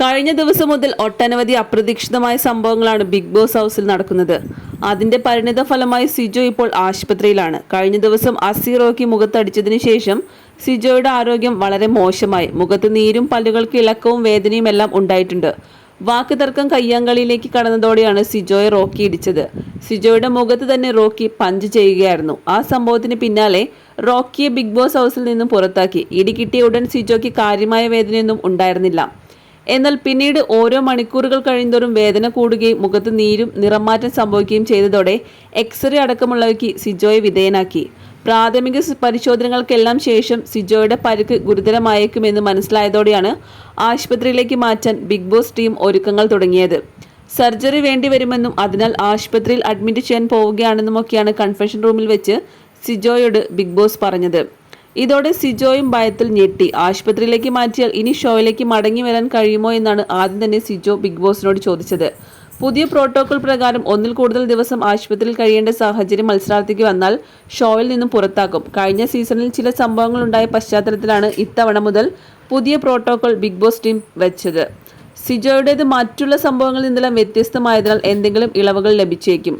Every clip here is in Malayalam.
കഴിഞ്ഞ ദിവസം മുതൽ ഒട്ടനവധി അപ്രതീക്ഷിതമായ സംഭവങ്ങളാണ് ബിഗ് ബോസ് ഹൗസിൽ നടക്കുന്നത്. അതിന്റെ പരിണിത ഫലമായി സിജോ ഇപ്പോൾ ആശുപത്രിയിലാണ്. കഴിഞ്ഞ ദിവസം അസീറോക്കി മുഖത്തടിച്ചതിനു ശേഷം സിജോയുടെ ആരോഗ്യം വളരെ മോശമായി. മുഖത്ത് നീരും പല്ലുകൾക്ക് ഇളക്കവും വേദനയും എല്ലാം ഉണ്ടായിട്ടുണ്ട്. വാക്ക് തർക്കം കയ്യാങ്കളിയിലേക്ക് കടന്നതോടെയാണ് സിജോയെ റോക്കി ഇടിച്ചത്. സിജോയുടെ മുഖത്ത് തന്നെ റോക്കി പഞ്ച് ചെയ്യുകയായിരുന്നു. ആ സംഭവത്തിന് പിന്നാലെ റോക്കിയെ ബിഗ് ബോസ് ഹൗസിൽ നിന്നും പുറത്താക്കി. ഇടി കിട്ടിയ ഉടൻ സിജോയ്ക്ക് കാര്യമായ വേദനയൊന്നും ഉണ്ടായിരുന്നില്ല. എന്നാൽ പിന്നീട് ഓരോ മണിക്കൂറുകൾ കഴിയുന്തോറും വേദന കൂടുകയും മുഖത്ത് നീരും നിറമാറ്റം സംഭവിക്കുകയും ചെയ്തതോടെ എക്സ്റേ അടക്കമുള്ളവയ്ക്ക് സിജോയെ വിധേയനാക്കി. പ്രാഥമിക പരിശോധനകൾക്കെല്ലാം ശേഷം സിജോയുടെ പരുക്ക് ഗുരുതരമായേക്കുമെന്ന് മനസ്സിലായതോടെയാണ് ആശുപത്രിയിലേക്ക് മാറ്റാൻ ബിഗ് ബോസ് ടീം ഒരുക്കങ്ങൾ തുടങ്ങിയത്. സർജറി വേണ്ടിവരുമെന്നും അതിനാൽ ആശുപത്രിയിൽ അഡ്മിറ്റ് ചെയ്യാൻ പോവുകയാണെന്നുമൊക്കെയാണ് കൺഫെഷൻ റൂമിൽ വെച്ച് സിജോയോട് ബിഗ് ബോസ് പറഞ്ഞത്. ഇതോടെ സിജോയും ഭയത്തിൽ ഞെട്ടി. ആശുപത്രിയിലേക്ക് മാറ്റിയാൽ ഇനി ഷോയിലേക്ക് മടങ്ങി വരാൻ കഴിയുമോ എന്നാണ് ആദ്യം തന്നെ സിജോ ബിഗ് ബോസിനോട് ചോദിച്ചത്. പുതിയ പ്രോട്ടോകോൾ പ്രകാരം ഒന്നിൽ കൂടുതൽ ദിവസം ആശുപത്രിയിൽ കഴിയേണ്ട സാഹചര്യം മത്സരാർത്ഥിക്ക് വന്നാൽ ഷോയിൽ നിന്നും പുറത്താക്കും കഴിഞ്ഞ സീസണിൽ ചില സംഭവങ്ങൾ ഉണ്ടായ പശ്ചാത്തലത്തിലാണ് ഇത്തവണ മുതൽ പുതിയ പ്രോട്ടോകോൾ ബിഗ് ബോസ് ടീം വെച്ചത്. സിജോയുടേത് മറ്റുള്ള സംഭവങ്ങളിൽ നിന്നെല്ലാം വ്യത്യസ്തമായതിനാൽ എന്തെങ്കിലും ഇളവുകൾ ലഭിച്ചേക്കും.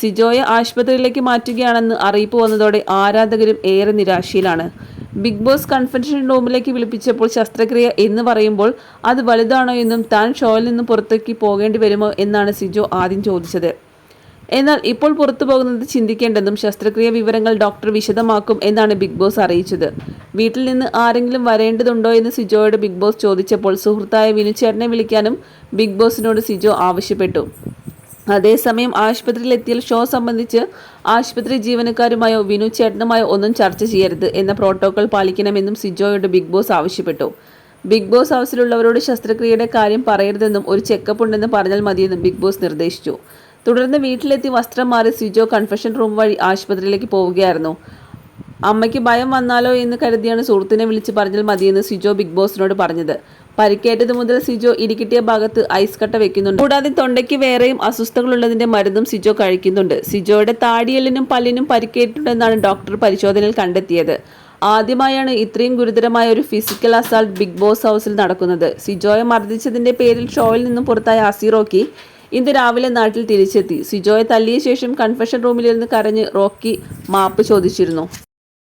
സിജോയെ ആശുപത്രിയിലേക്ക് മാറ്റുകയാണെന്ന് അറിയിപ്പ് വന്നതോടെ ആരാധകരും ഏറെ നിരാശയിലാണ്. ബിഗ് ബോസ് കൺഫെൻഷൻ റൂമിലേക്ക് വിളിപ്പിച്ചപ്പോൾ ശസ്ത്രക്രിയ എന്ന് പറയുമ്പോൾ അത് വലുതാണോ എന്നും താൻ ഷോയിൽ നിന്ന് പുറത്തേക്ക് പോകേണ്ടി വരുമോ എന്നാണ് സിജോ ആദ്യം ചോദിച്ചത്. എന്നാൽ ഇപ്പോൾ പുറത്തു പോകുന്നത് ചിന്തിക്കേണ്ടെന്നും ശസ്ത്രക്രിയ വിവരങ്ങൾ ഡോക്ടർ വിശദമാക്കും എന്നാണ് ബിഗ് ബോസ് അറിയിച്ചത്. വീട്ടിൽ നിന്ന് ആരെങ്കിലും വരേണ്ടതുണ്ടോ എന്ന് സിജോയോട് ബിഗ് ബോസ് ചോദിച്ചപ്പോൾ സുഹൃത്തായ വിനുചേട്ടനെ വിളിക്കാനും ബിഗ് ബോസിനോട് സിജോ ആവശ്യപ്പെട്ടു. അതേസമയം ആശുപത്രിയിലെത്തിയാൽ ഷോ സംബന്ധിച്ച് ആശുപത്രി ജീവനക്കാരുമായോ വിനു ചേട്ടനുമായോ ഒന്നും ചർച്ച ചെയ്യരുത് എന്ന പ്രോട്ടോകോൾ പാലിക്കണമെന്നും സിജോയോട് ബിഗ് ബോസ് ആവശ്യപ്പെട്ടു. ബിഗ് ബോസ് ഹൗസിലുള്ളവരോട് ശസ്ത്രക്രിയയുടെ കാര്യം പറയരുതെന്നും ഒരു ചെക്കപ്പ് ഉണ്ടെന്ന് പറഞ്ഞാൽ മതിയെന്നും ബിഗ് ബോസ് നിർദ്ദേശിച്ചു. തുടർന്ന് വീട്ടിലെത്തി വസ്ത്രം മാറി സിജോ കൺഫെഷൻ റൂം വഴി ആശുപത്രിയിലേക്ക് പോവുകയായിരുന്നു. അമ്മയ്ക്ക് ഭയം വന്നാലോ എന്ന് കരുതിയാണ് സുഹൃത്തിനെ വിളിച്ച് പറഞ്ഞാൽ മതിയെന്ന് സിജോ ബിഗ് ബോസിനോട് പറഞ്ഞത്. പരിക്കേറ്റത് മുതൽ സിജോ ഇരിക്കിട്ടിയ ഭാഗത്ത് ഐസ് കട്ട വെക്കുന്നുണ്ട്. കൂടാതെ തൊണ്ടയ്ക്ക് വേറെയും അസ്വസ്ഥതകളുള്ളതിന്റെ മരുന്നും സിജോ കഴിക്കുന്നുണ്ട്. സിജോയുടെ താടിയലിനും പല്ലിനും പരിക്കേറ്റിട്ടുണ്ടെന്നാണ് ഡോക്ടർ പരിശോധനയിൽ കണ്ടെത്തിയത്. ആദ്യമായാണ് ഇത്രയും ഗുരുതരമായ ഒരു ഫിസിക്കൽ അസാൾട്ട് ബിഗ് ബോസ് ഹൗസിൽ നടക്കുന്നത്. സിജോയെ മർദ്ദിച്ചതിന്റെ പേരിൽ ഷോയിൽ നിന്നും പുറത്തായ അസിറോക്കി ഇന്ന് രാവിലെ നാട്ടിൽ തിരിച്ചെത്തി. സിജോയെ തല്ലിയ ശേഷം കൺഫെഷൻ റൂമിലിരുന്ന് കരഞ്ഞ് റോക്കി മാപ്പ് ചോദിച്ചിരുന്നു.